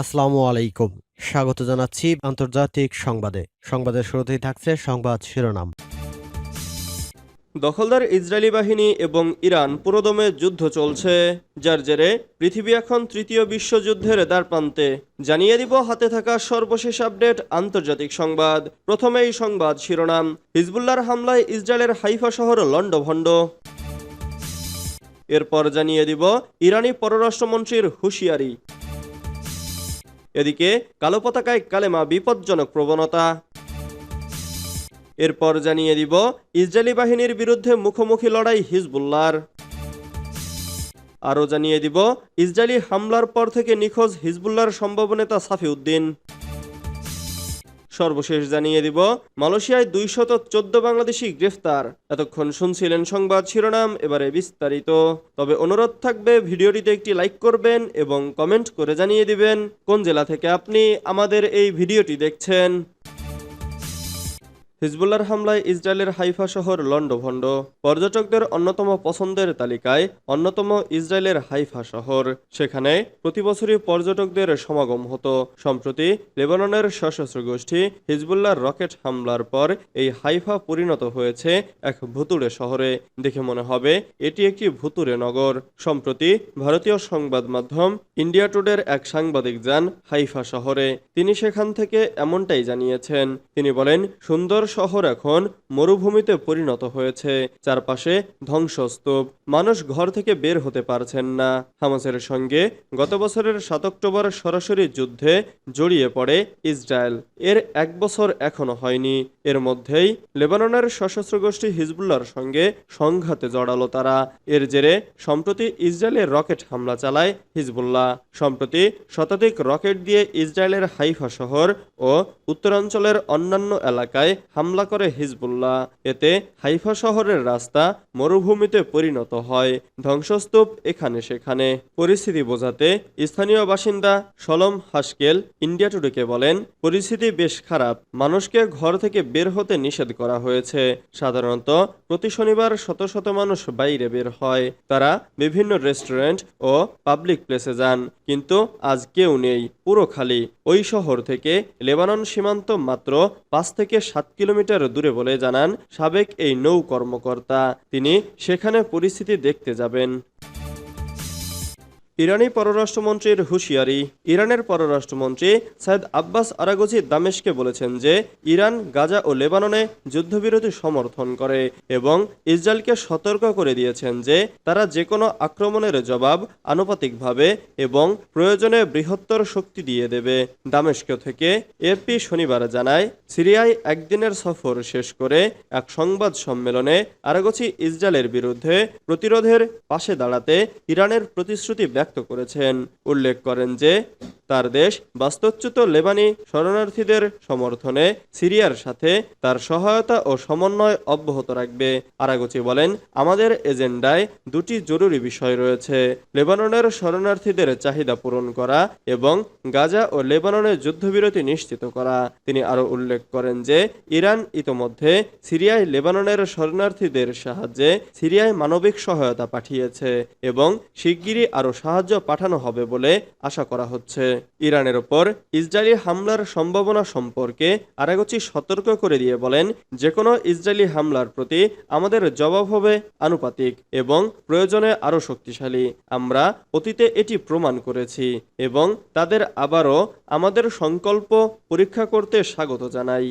আসসালামু আলাইকুম। স্বাগত জানাচ্ছি আন্তর্জাতিক সংবাদে। সংবাদের শুরুতেই থাকছে সংবাদ শিরোনাম। দখলদার ইসরায়েলি বাহিনী এবং ইরান পুরোদমে যুদ্ধ চলছে। যার জেরে পৃথিবী এখন তৃতীয় বিশ্বযুদ্ধের দ্বারপ্রান্তে। জানিয়ে দিব হাতে থাকা সর্বশেষ আপডেট আন্তর্জাতিক সংবাদ। প্রথমেই সংবাদ শিরোনাম। হিজবুল্লার হামলায় ইসরায়েলের হাইফা শহর লণ্ডভণ্ড। এরপর জানিয়ে দিব ইরানি পররাষ্ট্রমন্ত্রীর হুঁশিয়ারি। এদিকে কালো পতাকায় কালেমা বিপজ্জনক প্রবণতা। এরপর জানিয়ে দিব, ইসরায়েলি বাহিনীর বিরুদ্ধে মুখোমুখি লড়াই হিজবুল্লার আরও জানিয়ে দিব, ইসরায়েলি হামলার পর থেকে নিখোঁজ হিজবুল্লার সম্ভাবনেতা নেতা সাফিউদ্দিন। সর্বশেষ জানিয়ে দিব, মালয়েশিয়ায় দুইশত চোদ্দ বাংলাদেশি গ্রেফতার। এতক্ষণ শুনছিলেন সংবাদ শিরোনাম, এবারে বিস্তারিত। তবে অনুরোধ থাকবে, ভিডিওটিতে একটি লাইক করবেন এবং কমেন্ট করে জানিয়ে দিবেন, কোন জেলা থেকে আপনি আমাদের এই ভিডিওটি দেখছেন। হিজবুল্লার হামলায় ইসরায়েলের হাইফা শহর লন্ডভন্ড পর্যটকদের অন্যতম পছন্দের তালিকায় অন্যতম ইসরায়েলের হাইফা শহর। সেখানে প্রতি বছরই পর্যটকদের সমাগম হতো। সম্প্রতি লেবাননের সশস্ত্র গোষ্ঠী হিজবুল্লার রকেট হামলার পর এই হাইফা পরিণত হয়েছে এক ভুতুড়ে শহরে। দেখে মনে হবে, এটি একটি ভুতুড়ে নগর। সম্প্রতি ভারতীয় সংবাদ মাধ্যম ইন্ডিয়া টুডের এক সাংবাদিক যান হাইফা শহরে। তিনি সেখান থেকে এমনটাই জানিয়েছেন। তিনি বলেন, সুন্দর শহর এখন মরুভূমিতে পরিণত হয়েছে। চারপাশে ধ্বংসস্তূপ। মানুষ ঘর থেকে বের হতে পারছেন না। হামাসের সঙ্গে গত বছরের সাত অক্টোবর সরাসরি যুদ্ধে জড়িয়ে পড়ে ইসরায়েল। এর এক বছর এখনও হয়নি। এর মধ্যেই লেবাননের সশস্ত্র গোষ্ঠী হিজবুল্লার সঙ্গে সংঘাতে জড়ালো তারা। এর জেরে সম্প্রতি ইসরায়েলের রকেট হামলা চালায় হিজবুল্লাহ। সম্প্রতি শতাধিক রকেট দিয়ে ইসরায়েলের হাইফা শহর ও উত্তরাঞ্চলের অন্যান্য এলাকায় হামলা করে হিজবুল্লাহ। এতে হাইফা শহরের রাস্তা মরুভূমিতে পরিণত হয়। ধ্বংসস্তূপ এখানে সেখানে। পরিস্থিতি বোঝাতে স্থানীয় বাসিন্দা সলম হাসকেল ইন্ডিয়া টুডেকে বলেন, পরিস্থিতি বেশ খারাপ। মানুষকে ঘর থেকে বের হতে নিষেধ করা হয়েছে। সাধারণত প্রতি শনিবার শত শত মানুষ বাইরে বের হয়। তারা বিভিন্ন রেস্টুরেন্ট ও পাবলিক প্লেসে যান। কিন্তু আজ কেউ নেই। পুরো খালি। ওই শহর থেকে লেবানন সীমান্ত মাত্র পাঁচ থেকে সাত কিলোমিটার দূরে বলে জানান সাবেক এই নৌ কর্মকর্তা। তিনি সেখানে পরিস্থিতি দেখতে যাবেন। ইরানি পররাষ্ট্রমন্ত্রীর হুঁশিয়ারি। ইরানের পররাষ্ট্রমন্ত্রী সাইদ আব্বাস আরাগোজি দামেশকে বলেছেন যে, ইরান, গাজা ও লেবাননে যুদ্ধবিরতি সমর্থন করে এবং ইসরায়েলকে সতর্ক করে দিয়েছেন যে, তারা যে কোনো আক্রমণের জবাব আনুপাতিকভাবে এবং প্রয়োজনে বৃহত্তর শক্তি দিয়ে দেবে। দামেস্ক থেকে এপি শনিবার জানায়, সিরিয়ায় একদিনের সফর শেষ করে এক সংবাদ সম্মেলনে আরাগোছি ইসরায়েলের বিরুদ্ধে প্রতিরোধের পাশে দাঁড়াতে ইরানের প্রতিশ্রুতি ব্যক্ত করেছেন। উল্লেখ করেন যে, তার দেশ বাস্তুচ্যুত লেবানি শরণার্থীদের সমর্থনে সিরিয়ার সাথে তার সহায়তা ও সমন্বয় অব্যাহত রাখবে। আরাগোচি বলেন, আমাদের এজেন্ডায় দুটি জরুরি বিষয় রয়েছে। লেবাননের শরণার্থীদের চাহিদা পূরণ করা এবং গাজা ও লেবাননে যুদ্ধবিরতি নিশ্চিত করা। তিনি আরও উল্লেখ করেন যে, ইরান ইতোমধ্যে সিরিয়ায় লেবাননের শরণার্থীদের সাহায্যে সিরিয়ায় মানবিক সহায়তা পাঠিয়েছে এবং শিগগিরই আরও সাহায্য পাঠানো হবে বলে আশা করা হচ্ছে। ইরানের ওপর ইসরায়েলি হামলার সম্ভাবনা সম্পর্কে আরাগোচি সতর্ক করে দিয়ে বলেন যে কোনো ইসরায়েলি হামলার প্রতি আমাদের জবাব হবে আনুপাতিক এবং প্রয়োজনে আরও শক্তিশালী। আমরা অতীতে এটি প্রমাণ করেছি এবং তাদের আবারও আমাদের সংকল্প পরীক্ষা করতে স্বাগত জানাই।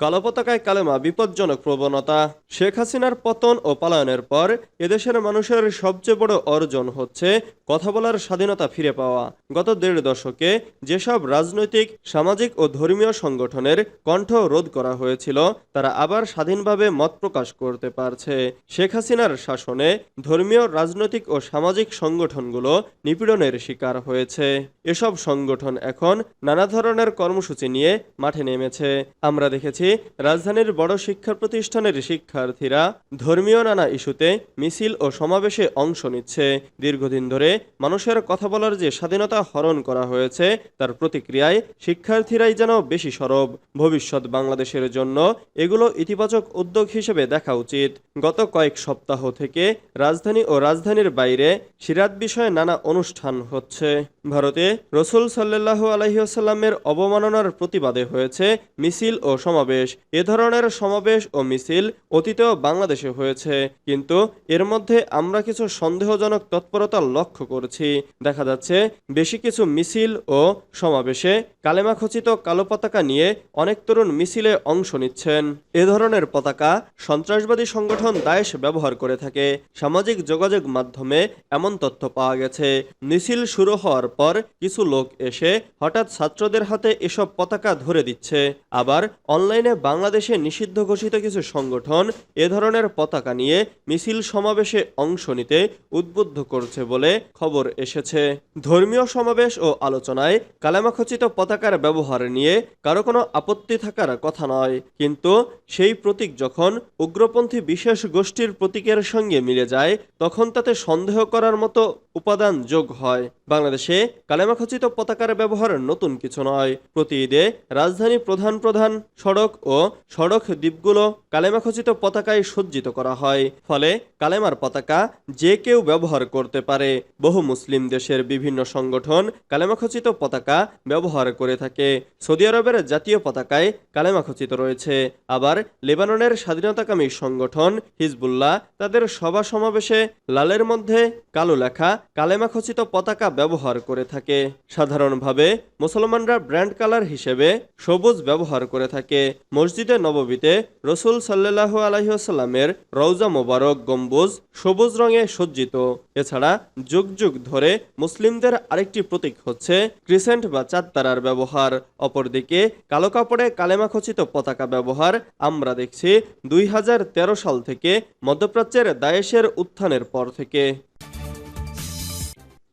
কালো পতাকায় কালেমা, বিপজ্জনক প্রবণতা। শেখ হাসিনার পতন ও পলায়নের পর এদেশের মানুষের সবচেয়ে বড় অর্জন হচ্ছে কথা বলার স্বাধীনতা ফিরে পাওয়া। গত দেড় দশকে যেসব রাজনৈতিক, সামাজিক ও ধর্মীয় সংগঠনের কণ্ঠ রোধ করা হয়েছিল, তারা আবার স্বাধীনভাবে মত প্রকাশ করতে পারছে। শেখ হাসিনার শাসনে ধর্মীয়, রাজনৈতিক ও সামাজিক সংগঠনগুলো নিপীড়নের শিকার হয়েছে। এসব সংগঠন এখন নানা ধরনের কর্মসূচি নিয়ে মাঠে নেমেছে। আমরা দেখেছি রাজধানীর বড় শিক্ষা প্রতিষ্ঠানের শিক্ষার্থীরা ধর্মীয় নানা ইস্যুতে মিছিল ও সমাবেশে অংশ নিচ্ছে। দীর্ঘদিন ধরে মানুষের কথা বলার যে স্বাধীনতা হরণ করা হয়েছে, তার প্রতিক্রিয়ায় শিক্ষার্থীরাই যেন বেশি সরব। ভবিষ্যৎ বাংলাদেশের জন্য এগুলো ইতিবাচক উদ্যোগ হিসেবে দেখা উচিত। গত কয়েক সপ্তাহ থেকে রাজধানী ও রাজধানীর বাইরে সিরাত বিষয়ে নানা অনুষ্ঠান হচ্ছে। ভারতে রসুল সাল্লাহ আলহিউসাল্লামের অবমাননার প্রতিবাদে হয়েছে মিছিল ও সমাবেশ। এ ধরনের সমাবেশ ও মিছিল অতীতেও বাংলাদেশে হয়েছে। কিন্তু এর মধ্যে আমরা কিছু সন্দেহজনক তৎপরতা লক্ষ্য করছি। দেখা যাচ্ছে, বেশি কিছু মিছিল ও সমাবেশে কালেমাখচিত কালো পতাকা নিয়ে অনেক তরুণ মিছিলে অংশ নিচ্ছেন। এ ধরনের পতাকা সন্ত্রাসবাদী সংগঠন দায়েশ ব্যবহার করে থাকে। সামাজিক যোগাযোগ মাধ্যমে এমন তথ্য পাওয়া গেছে। মিছিল শুরু হওয়ার পর কিছু লোক এসে হঠাৎ ছাত্রদের হাতে এসব পতাকা ধরে দিচ্ছে। আবার অনলাইনে বাংলাদেশে নিষিদ্ধ ঘোষিত কিছু সংগঠন এ ধরনের পতাকা নিয়ে মিছিল সমাবেশে অংশ নিতে উদ্বুদ্ধ করছে বলে খবর এসেছে। ধর্মীয় সমাবেশ ও আলোচনায় কালামাখচিত পতাকার ব্যবহার নিয়ে কারও কোনো আপত্তি থাকার কথা নয়। কিন্তু সেই প্রতীক যখন উগ্রপন্থী বিশেষ গোষ্ঠীর প্রতীকের সঙ্গে মিলে যায়, তখন তাতে সন্দেহ করার মতো উপাদান যোগ হয়। বাংলাদেশে কালেমাখচিত পতাকার ব্যবহার নতুন কিছু নয়। প্রতি ঈদে রাজধানী প্রধান প্রধান সড়ক ও সড়ক দ্বীপগুলো কালেমাখচিত পতাকায় সজ্জিত করা হয়। ফলে কালেমার পতাকা যে কেউ ব্যবহার করতে পারে। বহু মুসলিম দেশের বিভিন্ন সংগঠন কালেমাখচিত পতাকা ব্যবহার করে থাকে। সৌদি আরবের জাতীয় পতাকায় কালেমাখচিত রয়েছে। আবার লেবাননের স্বাধীনতাকামী সংগঠন হিজবুল্লাহ তাদের সভা সমাবেশে লালের মধ্যে কালো লেখা কালেমাখচিত পতাকা ব্যবহার করে থাকে। সাধারণভাবে মুসলমানরা ব্র্যান্ড কালার হিসেবে সবুজ ব্যবহার করে থাকে। মসজিদে নববীতে রসুল সাল্লাহ আলহিহাস্লামের রৌজা মোবারক গম্বুজ সবুজ রঙে সজ্জিত। এছাড়া যুগ যুগ ধরে মুসলিমদের আরেকটি প্রতীক হচ্ছে ক্রিসেন্ট বা চাঁদতারার ব্যবহার। অপরদিকে কালো কাপড়ে কালেমাখচিত পতাকা ব্যবহার আমরা দেখছি দুই হাজার তেরো সাল থেকে মধ্যপ্রাচ্যের দায়েশের উত্থানের পর থেকে।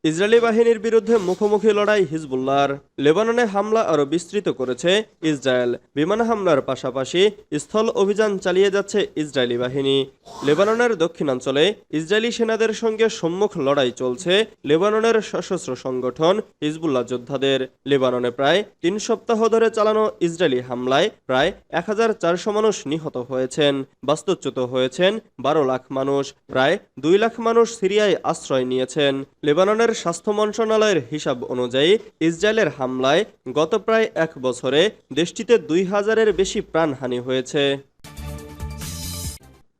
ইসরায়েলি বাহিনীর বিরুদ্ধে মুখোমুখি লড়াই হিজবুল্লাহর। লেবাননে হামলা আরও বিস্তৃত করেছে ইসরায়েল। বিমান হামলার পাশাপাশি স্থল অভিযান চালিয়ে যাচ্ছে ইসরায়েলি বাহিনী। লেবাননের দক্ষিণাঞ্চলে ইসরায়েলি সেনাদের সঙ্গে সম্মুখ লড়াই চলছে লেবাননের সশস্ত্র সংগঠন হিজবুল্লাহ যোদ্ধাদের। লেবাননে প্রায় তিন সপ্তাহ ধরে চালানো ইসরায়েলি হামলায় প্রায় এক হাজার চারশো মানুষ নিহত হয়েছেন, বাস্তুচ্যুত হয়েছেন বারো লাখ মানুষ, প্রায় দুই লাখ মানুষ সিরিয়ায় আশ্রয় নিয়েছেন। লেবাননের স্বাস্থ্য মন্ত্রণালয়ের হিসাব অনুযায়ী ইসরায়েলের হামলায় গত প্রায় এক বছরে দেশটিতে দুই হাজারের বেশি প্রাণহানি হয়েছে।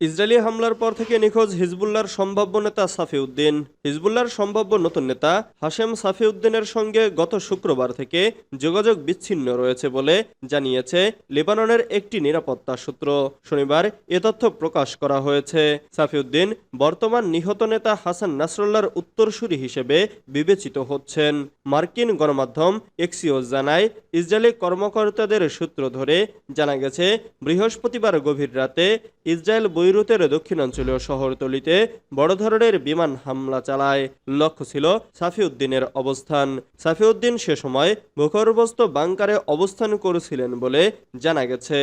ইসরায়েলি হামলার পর থেকে নিখোঁজ হিজবুল্লাহর সম্ভাব্য নেতা সাফিউদ্দিন। হিজবুল্লাহর সম্ভাব্য নতুন নেতা হাশেম সাফিউদ্দিনের সঙ্গে গত শুক্রবার থেকে যোগাযোগ বিচ্ছিন্ন রয়েছে বলে জানিয়েছে লেবাননের একটি নিরাপত্তা সূত্র। শনিবার এ তথ্য প্রকাশ করা হয়েছে। সাফিউদ্দিন বর্তমান নিহত নেতা হাসান নাসরুল্লাহর উত্তরসূরি হিসেবে বিবেচিত হচ্ছেন। মার্কিন গণমাধ্যম এক্সিও জানায়, ইসরায়েলি কর্মকর্তাদের সূত্র ধরে জানা গেছে, বৃহস্পতিবার গভীর রাতে ইসরায়েল বৈরুতের দক্ষিণাঞ্চলীয় শহরতলিতে বড় ধরনের বিমান হামলা চালায়। লক্ষ্য ছিল সাফিউদ্দিনের অবস্থান। সাফিউদ্দিন সে সময় ভূগর্ভস্থ বাংকারে অবস্থান করেছিলেন বলে জানা গেছে।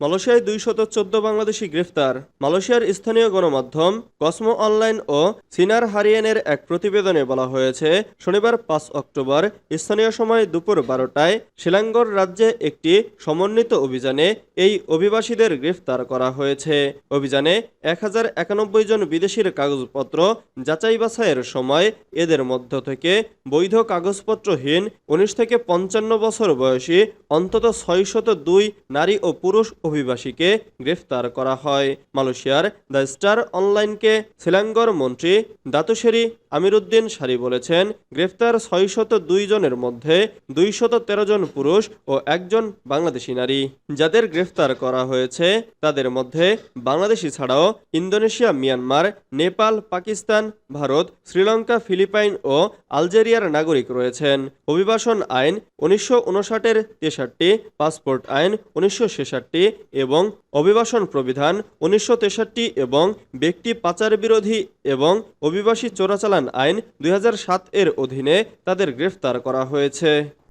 মালয়েশিয়ায় দুইশত চোদ্দ বাংলাদেশি গ্রেফতার, মালয়েশিয়ার স্থানীয় গণমাধ্যম কসমো অনলাইন ও সিনার হারিয়েনের এক প্রতিবেদনে বলা হয়েছে, শনিবার পাঁচ অক্টোবর, স্থানীয় সময় দুপুর বারোটায় শিলাঙ্গর রাজ্যে একটি সমন্বিত অভিযানে এই অভিবাসীদের গ্রেফতার করা হয়েছে। অভিযানে এক হাজার একানব্বই জন বিদেশির কাগজপত্র যাচাই বাছাইয়ের সময় এদের মধ্য থেকে বৈধ কাগজপত্রহীন, উনিশ থেকে পঞ্চান্ন বছর বয়সী, অন্তত ছয়শত দুই নারী ও পুরুষ অভিবাসীকে গ্রেফতার করা হয়। মালয়েশিয়ার দ্য স্টার অনলাইনকে শিলাঙ্গর মন্ত্রী দাতুশেরি আমিরুদ্দিন সারি বলেছেন, গ্রেফতার ছয়শত দুই জনের মধ্যে দুইশত তেরো জন পুরুষ ও একজন বাংলাদেশি নারী। যাদের গ্রেফতার করা হয়েছে, তাদের মধ্যে বাংলাদেশি ছাড়াও Indonesia, Myanmar, Nepal, Pakistan, Bharat, Sri Lanka, Philippines ও আলজেরিয়ার নাগরিক রয়েছেন। অভিবাসন আইন উনিশশো উনষাটের তেষট্টি, পাসপোর্ট আইন উনিশশো ছেষট্টি এবং অভিবাসন প্রবিধান উনিশশো তেষট্টি এবং ব্যক্তি পাচার বিরোধী এবং অভিবাসী চোরাচালান আইন দুই হাজার সাত এর অধীনে তাদের গ্রেফতার করা হয়েছে।